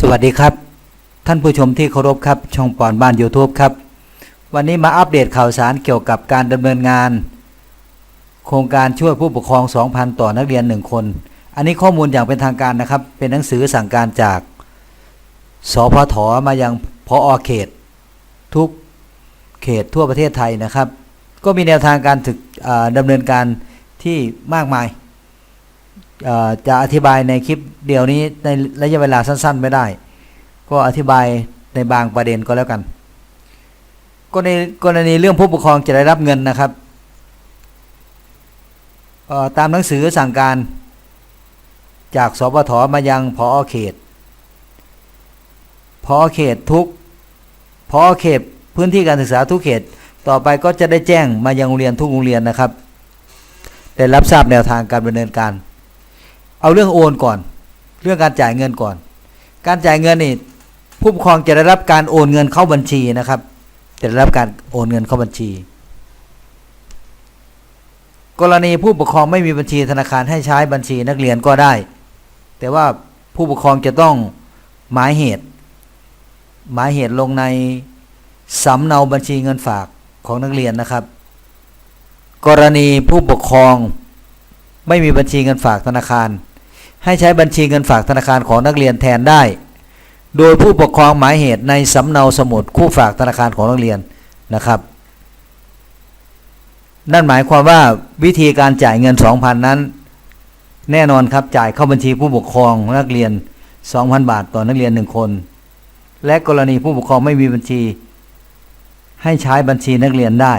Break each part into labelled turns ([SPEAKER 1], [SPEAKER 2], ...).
[SPEAKER 1] สวัสดีครับ ท่านผู้ชมที่เคารพครับช่องปอนบ้าน YouTube ครับ วันนี้มาอัปเดตข่าวสารเกี่ยวกับการดำเนินงาน โครงการช่วยผู้ปกครอง 2,000 ต่อนักเรียน 1 คน อันนี้ข้อมูลอย่างเป็นทางการนะครับ เป็นหนังสือสั่งการจากสพทมายังพออเขต ทุกเขตทั่วประเทศไทยนะครับ ก็มีแนวทางการถึกดำเนินการที่มากมาย จะอธิบายในคลิปเดียวนี้ในระยะเวลาสั้น ๆ ไม่ได้ ก็อธิบายในบางประเด็นก็แล้วกันก็ในกรณีเรื่องผู้ปกครองจะได้รับเงินนะครับตามหนังสือสั่งการจากสปทมายังพอเขตพอเขตทุกพอเขตพื้นที่การศึกษาทุกเขตต่อไปก็จะได้แจ้งมายังโรงเรียนทุกโรงเรียนนะครับ ได้รับทราบแนวทางการดำเนินการ เอาเรื่องโอนก่อน เรื่องการจ่ายเงินก่อน การจ่ายเงินนี่ผู้ปกครองจะได้รับการโอนเงินเข้าบัญชีนะครับ จะได้รับการโอนเงินเข้าบัญชี กรณีผู้ปกครองไม่มีบัญชีธนาคารให้ใช้บัญชีนักเรียนก็ได้ แต่ว่าผู้ปกครองจะต้องหมายเหตุ หมายเหตุลงในสำเนาบัญชีเงินฝากของนักเรียนนะครับ กรณีผู้ปกครอง ไม่มีบัญชีเงินฝากธนาคาร ให้ใช้บัญชีเงินฝากธนาคารของนักเรียนแทนได้ โดยผู้ปกครองหมายเหตุในสำเนาสมุดคู่ฝากธนาคารของนักเรียนนะครับ นั่นหมายความว่าวิธีการจ่ายเงิน 2,000 นั้น แน่นอนครับจ่ายเข้าบัญชีผู้ปกครองนักเรียน 2,000 บาทต่อนักเรียน1คน และกรณีผู้ปกครองไม่มีบัญชี ให้ใช้บัญชีนักเรียนได้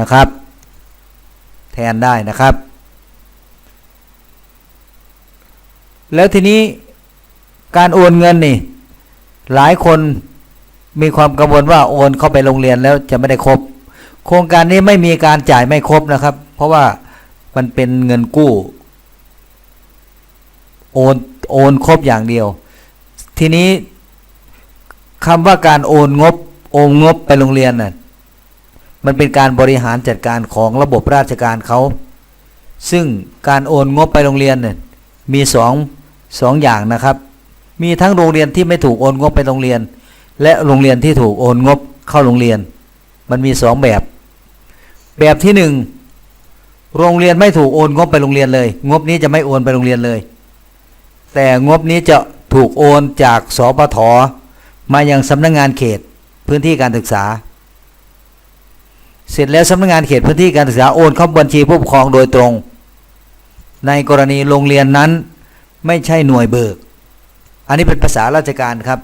[SPEAKER 1] นะครับ แทนได้นะครับ แล้วทีนี้การโอนเงินนี่ หลายคนมีความกังวลว่าโอนเข้าไปโรงเรียนแล้วจะไม่ได้ครบ โครงการนี้ไม่มีการจ่ายไม่ครบนะครับ เพราะว่ามันเป็นเงินกู้ โอนโอนครบอย่างเดียว ทีนี้คำว่าการโอนงบโอนงบไปโรงเรียนน่ะมันเป็นการบริหารจัดการของระบบราชการเขา ซึ่งการโอนงบไปโรงเรียนเนี่ยมีสอง สองอย่างนะครับ มีทั้งโรงเรียนที่ไม่ถูกโอนงบไปโรงเรียน และโรงเรียนที่ถูกโอนงบเข้าโรงเรียน มันมีสองแบบ แบบที่หนึ่งโรงเรียนไม่ถูกโอนงบไปโรงเรียนเลย งบนี้จะไม่โอนไปโรงเรียนเลย แต่งบนี้จะถูกโอนจากสปทมายังสำนักงงานเขตพื้นที่การศึกษา เสร็จแล้วสำนักงานเขตพื้นที่การศึกษาโอนเข้าบัญชีผู้ปกครองโดยตรง ในกรณีโรงเรียนนั้น ไม่ใช่หน่วยเบิก อันนี้เป็นภาษาราชการครับ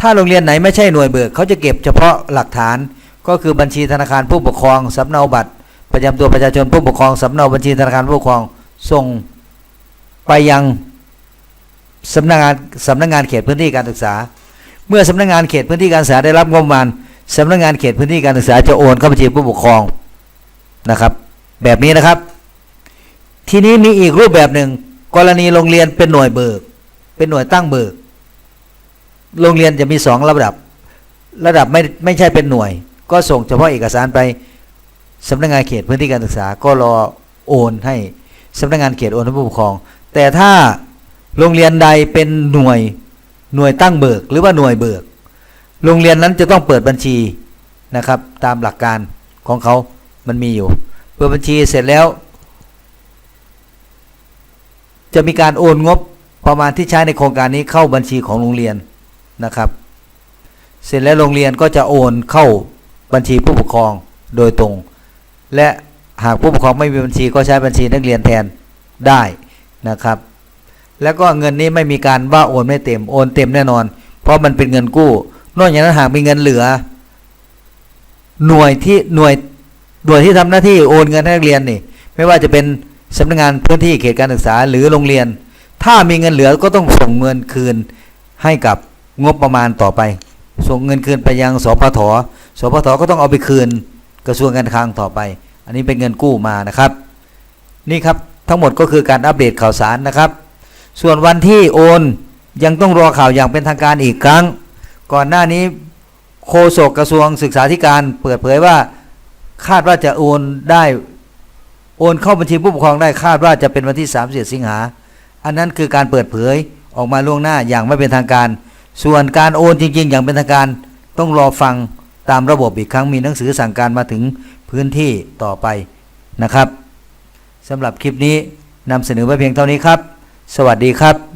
[SPEAKER 1] ถ้าโรงเรียนไหนไม่ใช่หน่วยเบิก เขาจะเก็บเฉพาะหลักฐานก็คือบัญชีธนาคารผู้ปกครองสำเนาบัตร ประจำตัวประชาชนผู้ปกครองสำเนาบัญชีธนาคารผู้ปกครองส่งไปยังสำนักงานสำนักงานเขตพื้นที่การศึกษา เมื่อสำนักงานเขตพื้นที่การศึกษาได้รับงบประมาณสำนักงานเขตพื้นที่การศึกษาจะโอนเข้าบัญชีผู้ปกครองนะครับ แบบนี้นะครับ ทีนี้มีอีกรูปแบบหนึ่ง กรณีโรงเรียนเป็นหน่วยเบิก เป็นหน่วยตั้งเบิก โรงเรียนจะมีสองระดับ ระดับไม่ไม่ใช่เป็นหน่วย ก็ส่งเฉพาะเอกสารไปสำนักงานเขตพื้นที่การศึกษาก็รอโอนให้สำนักงานเขตโอนให้ผู้ปกครอง แต่ถ้าโรงเรียนใดเป็นหน่วยหน่วยตั้งเบิก หรือว่าหน่วยเบิก โรงเรียนนั้นจะต้องเปิดบัญชีนะครับ ตามหลักการของเขามันมีอยู่ เปิดบัญชีเสร็จแล้ว จะมีการโอนงบประมาณที่ใช้ในโครงการนี้เข้าบัญชีของโรงเรียนนะครับ เสร็จแล้วโรงเรียนก็จะโอนเข้าบัญชีผู้ปกครองโดยตรง และหากผู้ปกครองไม่มีบัญชีก็ใช้บัญชีนักเรียนแทนได้นะครับ แล้วก็เงินนี้ไม่มีการว่าโอนไม่เต็มโอนเต็มแน่นอน เพราะมันเป็นเงินกู้ นอกจากนั้นหากมีเงินเหลือ หน่วยที่หน่วยหน่วยที่ทำหน้าที่โอนเงินให้นักเรียนนี่ ไม่ว่าจะเป็น สำนักงานพื้นที่เขตการศึกษาหรือโรงเรียน ถ้ามีเงินเหลือก็ต้องส่งเงินคืนให้กับงบประมาณต่อไป ส่งเงินคืนไปยังสพทสพทก็ต้องเอาไปคืนกระทรวงการคลังต่อไป อันนี้เป็นเงินกู้มานะครับ นี่ครับทั้งหมดก็คือการอัปเดตข่าวสารนะครับ ส่วนวันที่โอนยังต้องรอข่าวอย่างเป็นทางการอีกครั้ง ก่อนหน้านี้โฆษกกระทรวงศึกษาธิการเปิดเผยว่าคาดว่าจะโอนได้ โอนเข้าบัญชีผู้ปกครองได้คาดว่าจะเป็นวันที่3 0สิงหา อันนั้นคือการเปิดเผยออกมาล่วงหน้าอย่างไม่เป็นทางการ ส่วนการโอนจริง ๆ อย่างเป็นทางการต้องรอฟังตามระบบอีกครั้งมีหนังสือสั่งการมาถึงพื้นที่ต่อไปนะครับสำหรับคลิปนี้นำเสนอไว้เพียงเท่านี้ครับ สวัสดีครับ